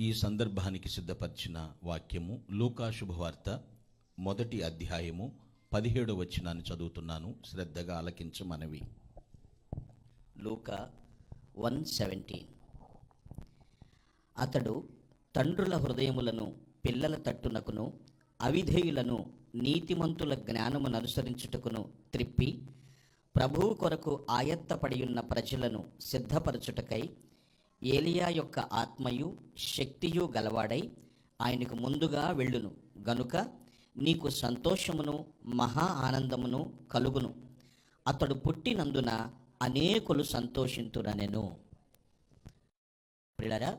ఈ సందర్భానికి సిద్ధపరిచిన వాక్యము లూకా శుభవార్త మొదటి అధ్యాయము పదిహేడు వచ్చినాన్ని చదువుతున్నాను. శ్రద్ధగా ఆలకించమనవి లూకా వన్ సెవెంటీన్. అతడు తండ్రుల హృదయములను పిల్లల తట్టునకును అవిధేయులను నీతిమంతుల జ్ఞానమును అనుసరించుటకును త్రిప్పి ప్రభువు కొరకు ఆయత్తపడియున్న ప్రజలను సిద్ధపరచుటకై ఏలియా యొక్క ఆత్మయు శక్తియు గలవాడై ఆయనకు ముందుగా వెళ్ళును. గనుక నీకు సంతోషమును మహా ఆనందమును కలుగును. అతడు పుట్టినందున అనేకులు సంతోషింతురనెను. పిల్లరా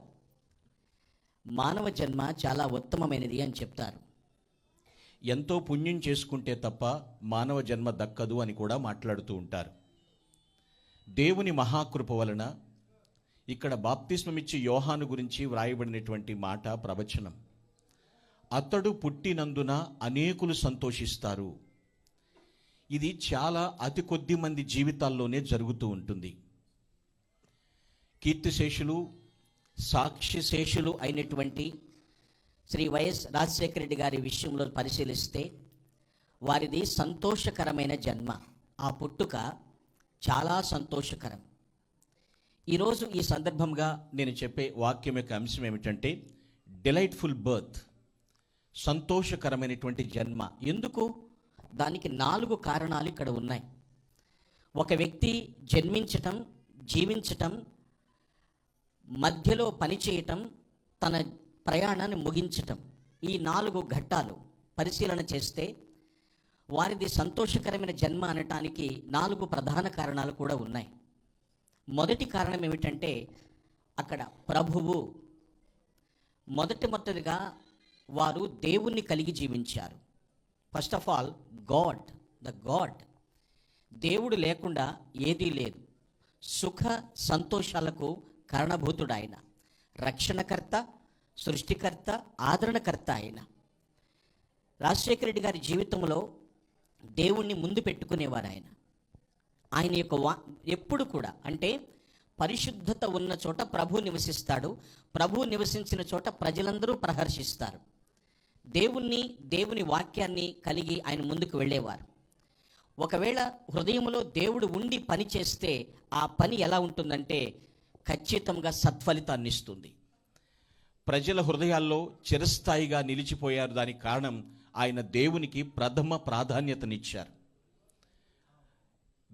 మానవ జన్మ చాలా ఉత్తమమైనది అని చెప్తారు. ఎంతో పుణ్యం చేసుకుంటే తప్ప మానవ జన్మ దక్కదు అని కూడా మాట్లాడుతూ ఉంటారు. దేవుని మహాకృప వలన ఇక్కడ బాప్తిస్మమిచ్చి యోహాను గురించి వ్రాయబడినటువంటి మాట ప్రవచనం. అతడు పుట్టినందున అనేకులు సంతోషిస్తారు. ఇది చాలా అతి కొద్ది మంది జీవితాల్లోనే జరుగుతూ ఉంటుంది. కీర్తిశేషులు సాక్షిశేషులు అయినటువంటి శ్రీ వైఎస్ రాజశేఖర రెడ్డి గారి విషయంలో పరిశీలిస్తే వారిది సంతోషకరమైన జన్మ. ఆ పుట్టుక చాలా సంతోషకరం. ఈరోజు ఈ సందర్భంగా నేను చెప్పే వాక్యం యొక్క అంశం ఏమిటంటే డిలైట్ఫుల్ బర్త్ సంతోషకరమైనటువంటి జన్మ. ఎందుకు? దానికి నాలుగు కారణాలు ఇక్కడ ఉన్నాయి. ఒక వ్యక్తి జన్మించటం జీవించటం మధ్యలో పనిచేయటం తన ప్రయాణాన్ని ముగించటం ఈ నాలుగు ఘట్టాలు పరిశీలన చేస్తే వారిది సంతోషకరమైన జన్మ అనటానికి నాలుగు ప్రధాన కారణాలు కూడా ఉన్నాయి. మొదటి కారణం ఏమిటంటే అక్కడ ప్రభువు మొదటి మొదటిగా వారు దేవుణ్ణి కలిగి జీవించారు. First of all God the God దేవుడు లేకుండా ఏదీ లేదు. సుఖ సంతోషాలకు కారణభూతుడు ఆయన. రక్షణకర్త సృష్టికర్త ఆదరణకర్త ఆయన. రాజశేఖర రెడ్డి గారి జీవితంలో దేవుణ్ణి ముందు పెట్టుకునేవారు ఆయన. ఆయన యొక్క వా ఎప్పుడు కూడా. అంటే పరిశుద్ధత ఉన్న చోట ప్రభు నివసిస్తాడు. ప్రభు నివసించిన చోట ప్రజలందరూ ప్రహర్షిస్తారు. దేవుణ్ణి దేవుని వాక్యాన్ని కలిగి ఆయన ముందుకు వెళ్ళేవారు. ఒకవేళ హృదయంలో దేవుడు ఉండి పని చేస్తే ఆ పని ఎలా ఉంటుందంటే ఖచ్చితంగా సత్ఫలితాన్ని ఇస్తుంది. ప్రజల హృదయాల్లో చిరస్థాయిగా నిలిచిపోయారు. దానికి కారణం ఆయన దేవునికి ప్రథమ ప్రాధాన్యతనిచ్చారు.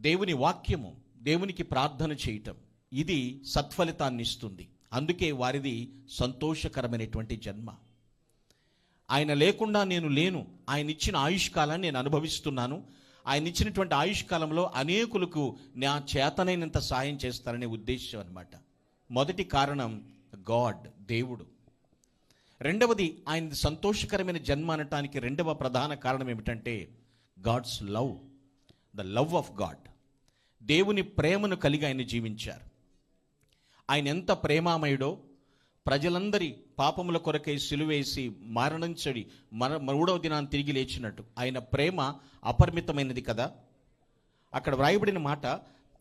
దేవుని వాక్యము దేవునికి ప్రార్థన చేయటం ఇది సత్ఫలితాన్ని ఇస్తుంది. అందుకే వారిది సంతోషకరమైనటువంటి జన్మ. ఆయన లేకుండా నేను లేను. ఆయన ఇచ్చిన ఆయుష్కాలాన్ని నేను అనుభవిస్తున్నాను. ఆయన ఇచ్చినటువంటి ఆయుష్కాలంలో అనేకులకు నా చేతనైనంత సాయం చేస్తారనే ఉద్దేశం అనమాట మొదటి కారణం గాడ్ దేవుడు. రెండవది ఆయన సంతోషకరమైన జన్మ అనటానికి రెండవ ప్రధాన కారణం ఏమిటంటే God's love the love of God. దేవుని ప్రేమను కలిగి ఆయన జీవించారు. ఆయన ఎంత ప్రేమామయుడో ప్రజలందరి పాపముల కొరకై సిలువేసి మరణించడి మర మూడవ దినాన్ని తిరిగి లేచినట్టు. ఆయన ప్రేమ అపరిమితమైనది కదా? అక్కడ వ్రాయబడిన మాట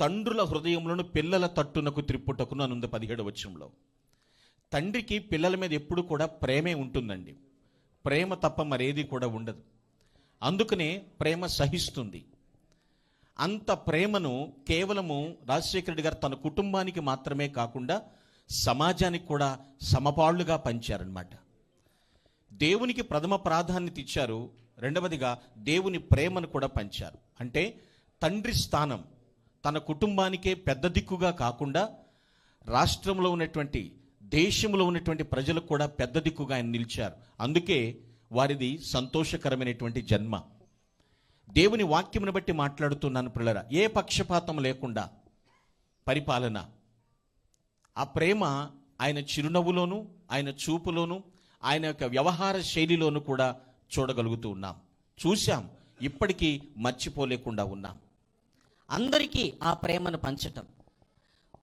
తండ్రుల హృదయములను పిల్లల తట్టునకు త్రిప్పుటకును అనుంది పదిహేడు వచ్చంలో తండ్రికి పిల్లల మీద ఎప్పుడు కూడా ప్రేమే ఉంటుందండి. ప్రేమ తప్ప మరేది కూడా ఉండదు. అందుకనే ప్రేమ సహిస్తుంది. అంత ప్రేమను కేవలము రాజశేఖర రెడ్డి గారు తన కుటుంబానికి మాత్రమే కాకుండా సమాజానికి కూడా సమపాళ్ళుగా పంచారనమాట దేవునికి ప్రథమ ప్రాధాన్యత ఇచ్చారు. రెండవదిగా దేవుని ప్రేమను కూడా పంచారు. అంటే తండ్రి స్థానం తన కుటుంబానికే పెద్ద దిక్కుగా కాకుండా రాష్ట్రంలో ఉన్నటువంటి దేశంలో ఉన్నటువంటి ప్రజలకు కూడా పెద్ద దిక్కుగా ఆయన నిలిచారు. అందుకే వారిది సంతోషకరమైనటువంటి జన్మ. దేవుని వాక్యమును బట్టి మాట్లాడుతున్నాను పిల్లరా. ఏ పక్షపాతం లేకుండా పరిపాలన. ఆ ప్రేమ ఆయన చిరునవ్వులోను ఆయన చూపులోను ఆయన యొక్క వ్యవహార శైలిలోను కూడా చూడగలుగుతూ ఉన్నాం. చూశాం ఇప్పటికీ మర్చిపోలేకుండా ఉన్నాం. అందరికీ ఆ ప్రేమను పంచటం.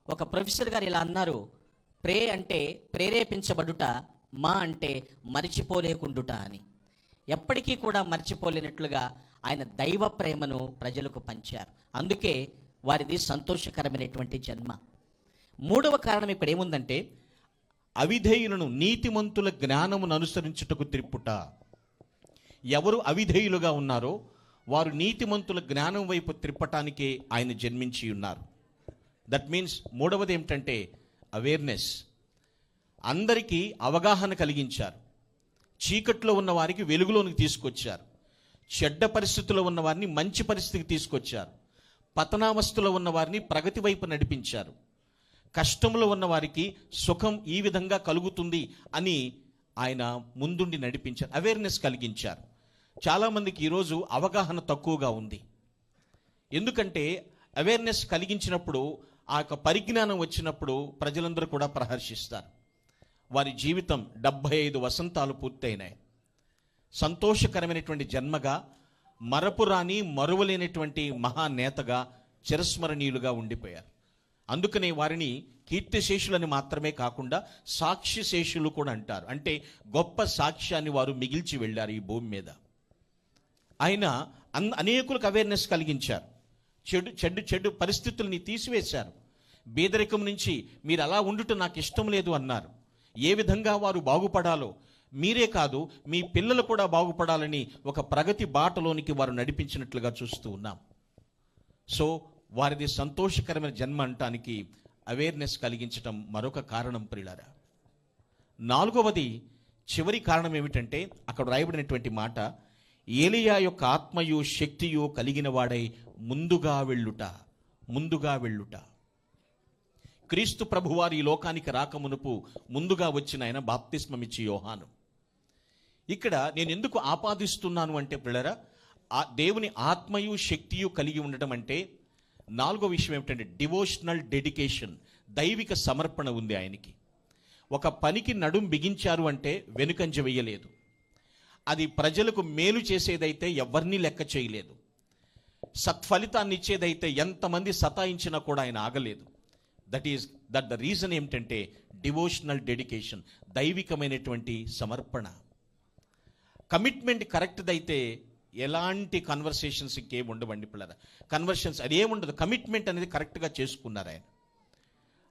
ఒక ప్రొఫెసర్ గారు ఇలా అన్నారు ప్రే అంటే ప్రేరేపించబడుట మా అంటే మరిచిపోలేకుండుట అని. ఎప్పటికీ కూడా మర్చిపోలేనట్లుగా ఆయన దైవ ప్రేమను ప్రజలకు పంచారు. అందుకే వారిది సంతోషకరమైనటువంటి జన్మ. మూడవ కారణం ఇక్కడ ఏముందంటే అవిధేయులను నీతిమంతుల జ్ఞానమును అనుసరించుటకు త్రిప్పుట ఎవరు అవిధేయులుగా ఉన్నారో వారు నీతిమంతుల జ్ఞానం వైపు త్రిప్పటానికే ఆయన జన్మించి ఉన్నారు. దట్ మీన్స్ మూడవది ఏమిటంటే అవేర్నెస్ అందరికీ అవగాహన కలిగించారు. చీకట్లో ఉన్న వారికి వెలుగులోనికి తీసుకొచ్చారు. చెడ్డ పరిస్థితుల్లో ఉన్న వారిని మంచి పరిస్థితికి తీసుకొచ్చారు. పతనావస్థలో ఉన్న వారిని ప్రగతి వైపు నడిపించారు. కష్టంలో ఉన్న వారికి సుఖం ఈ విధంగా కలుగుతుంది అని ఆయన ముందుండి నడిపించారు. అవేర్నెస్ కలిగించారు. చాలామందికి ఈరోజు అవగాహన తక్కువగా ఉంది. ఎందుకంటే అవేర్నెస్ కలిగించినప్పుడు ఆ యొక్క పరిజ్ఞానం వచ్చినప్పుడు ప్రజలందరూ కూడా ప్రహర్షిస్తారు. వారి జీవితం డెబ్భై ఐదు వసంతాలు పూర్తయినాయి. సంతోషకరమైనటువంటి జన్మగా మరపురాని మరువలేనటువంటి మహానేతగా చిరస్మరణీయులుగా ఉండిపోయారు. అందుకనే వారిని కీర్తిశేషులని మాత్రమే కాకుండా సాక్షిశేషులు కూడా అంటారు. అంటే గొప్ప సాక్ష్యాన్ని వారు మిగిల్చి వెళ్ళారు ఈ భూమి మీద. ఆయన అన్ అనేకులకు అవేర్నెస్ కలిగించారు. చెడు చెడు చెడు పరిస్థితుల్ని తీసివేశారు. బీదరికం నుంచి మీరు అలా ఉండుట నాకు ఇష్టం లేదు అన్నారు. ఏ విధంగా వారు బాగుపడాలో మీరే కాదు మీ పిల్లలు కూడా బాగుపడాలని ఒక ప్రగతి బాటలోనికి వారు నడిపించినట్లుగా చూస్తూ ఉన్నాం. సో వారిది సంతోషకరమైన జన్మ అంటానికి అవేర్నెస్ కలిగించటం మరొక కారణం ప్రియులారా. నాలుగవది చివరి కారణం ఏమిటంటే అక్కడ రాయబడినటువంటి మాట ఏలియా యొక్క ఆత్మయు శక్తియు కలిగిన వాడై ముందుగా వెళ్ళుట ముందుగా వెళ్ళుట. క్రీస్తు ప్రభువారి ఈ లోకానికి రాకమునుపు ముందుగా వచ్చిన ఆయన బాప్తిస్మమిచ్చి యోహాను. ఇక్కడ నేను ఎందుకు ఆపాదిస్తున్నాను అంటే పిల్లరా ఆ దేవుని ఆత్మయు శక్తియు కలిగి ఉండటం అంటే నాలుగో విషయం ఏమిటంటే డివోషనల్ డెడికేషన్ దైవిక సమర్పణ ఉంది ఆయనకి. ఒక పనికి నడుం బిగించారు అంటే వెనుకంజ వేయలేదు. అది ప్రజలకు మేలు చేసేదైతే ఎవరిని లెక్క చేయలేదు. సత్ఫలితాన్ని ఇచ్చేదైతే ఎంతమంది సతాయించినా కూడా ఆయన ఆగలేదు. That is that the reason ఏమిటంటే డివోషనల్ డెడికేషన్ దైవికమైనటువంటి సమర్పణ. కమిట్మెంట్ కరెక్ట్ది అయితే ఎలాంటి కన్వర్సేషన్స్ ఇంకేం ఉండవండి పిల్లల కన్వర్షన్స్ అదేముండదు. కమిట్మెంట్ అనేది కరెక్ట్గా చేసుకున్నారు ఆయన.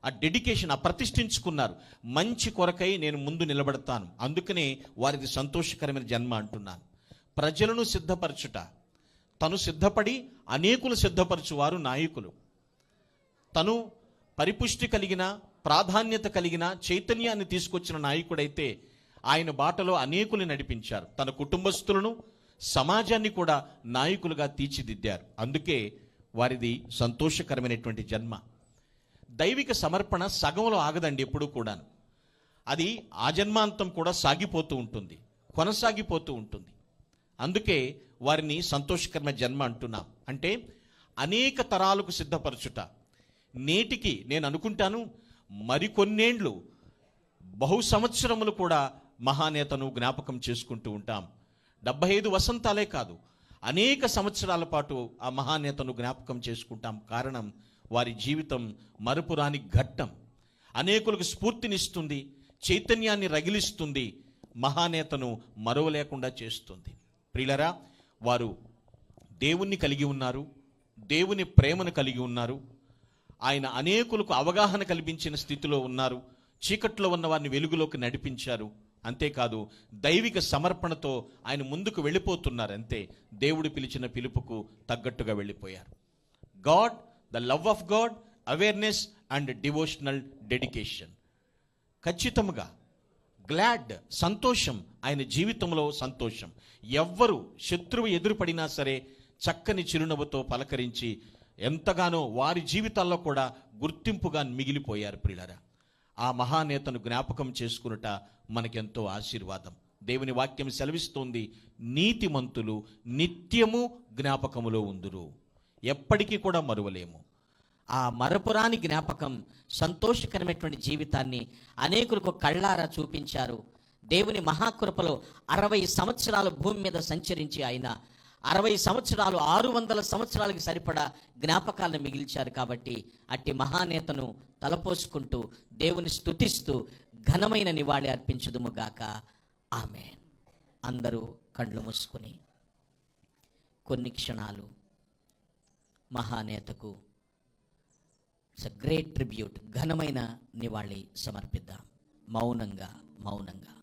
ఆ డెడికేషన్ ఆ ప్రతిష్ఠించుకున్నారు. మంచి కొరకై నేను ముందు నిలబడతాను. అందుకనే వారిది సంతోషకరమైన జన్మ అంటున్నాను. ప్రజలను సిద్ధపరచుట. తను సిద్ధపడి అనేకులు సిద్ధపరచువారు నాయకులు. తను పరిపుష్టి కలిగిన ప్రాధాన్యత కలిగిన చైతన్యాన్ని తీసుకొచ్చిన నాయకుడైతే ఆయన బాటలో అనేకులు నడిపించారు. తన కుటుంబస్తులను సమాజాన్ని కూడా నాయకులుగా తీర్చిదిద్దారు. అందుకే వారిది సంతోషకరమైనటువంటి జన్మ. దైవిక సమర్పణ సగంలో ఆగదండి ఎప్పుడూ కూడాను. అది ఆ జన్మాంతం కూడా సాగిపోతూ ఉంటుంది కొనసాగిపోతూ ఉంటుంది. అందుకే వారిని సంతోషకరమైన జన్మ అంటున్నాం. అంటే అనేక తరాలకు సిద్ధపరచుట. నేటికి నేను అనుకుంటాను మరికొన్నేండ్లు బహు సంవత్సరములు కూడా మహానేతను జ్ఞాపకం చేసుకుంటూ ఉంటాం. డెబ్బై ఐదు వసంతాలే కాదు అనేక సంవత్సరాల పాటు ఆ మహానేతను జ్ఞాపకం చేసుకుంటాం. కారణం వారి జీవితం మరుపురాని ఘట్టం. అనేకులకు స్ఫూర్తినిస్తుంది చైతన్యాన్ని రగిలిస్తుంది మహానేతను మరవలేకుండా చేస్తుంది. ప్రియులరా వారు దేవుణ్ణి కలిగి ఉన్నారు దేవుని ప్రేమను కలిగి ఉన్నారు ఆయన అనేకులకు అవగాహన కల్పించిన స్థితిలో ఉన్నారు చీకట్లో ఉన్న వారిని వెలుగులోకి నడిపించారు. అంతేకాదు దైవిక సమర్పణతో ఆయన ముందుకు వెళ్ళిపోతున్నారు అంతే. దేవుడు పిలిచిన పిలుపుకు తగ్గట్టుగా వెళ్ళిపోయారు. God the love of God awareness and devotional dedication. ఖచ్చితంగా గ్లాడ్ సంతోషం ఆయన జీవితంలో సంతోషం. ఎవ్వరు శత్రువు ఎదురుపడినా సరే చక్కని చిరునవ్వుతో పలకరించి ఎంతగానో వారి జీవితాల్లో కూడా గుర్తింపుగా మిగిలిపోయారు ప్రియులరా. ఆ మహానేతను జ్ఞాపకం చేసుకునుట మనకెంతో ఆశీర్వాదం. దేవుని వాక్యం సెలవిస్తోంది నీతిమంతులు నిత్యము జ్ఞాపకములో ఉందురు. ఎప్పటికీ కూడా మరువలేము. ఆ మరపురాని జ్ఞాపకం సంతోషకరమైనటువంటి జీవితాన్ని అనేకులకు కళ్ళారా చూపించారు. దేవుని మహాకృపలో అరవై సంవత్సరాలు భూమి మీద సంచరించి ఆయన అరవై సంవత్సరాలు ఆరు వందల సంవత్సరాలకి సరిపడా జ్ఞాపకాలను మిగిల్చారు కాబట్టి అట్టి మహానేతను తలపోసుకుంటూ దేవుని స్తుతిస్తూ ఘనమైన నివాళి అర్పించుదుముగాక ఆమె అందరూ కళ్ళు మూసుకొని కొన్ని క్షణాలు మహానేతకు ఇట్స్ అ గ్రేట్ ట్రిబ్యూట్ ఘనమైన నివాళి సమర్పిద్దాం. మౌనంగా మౌనంగా.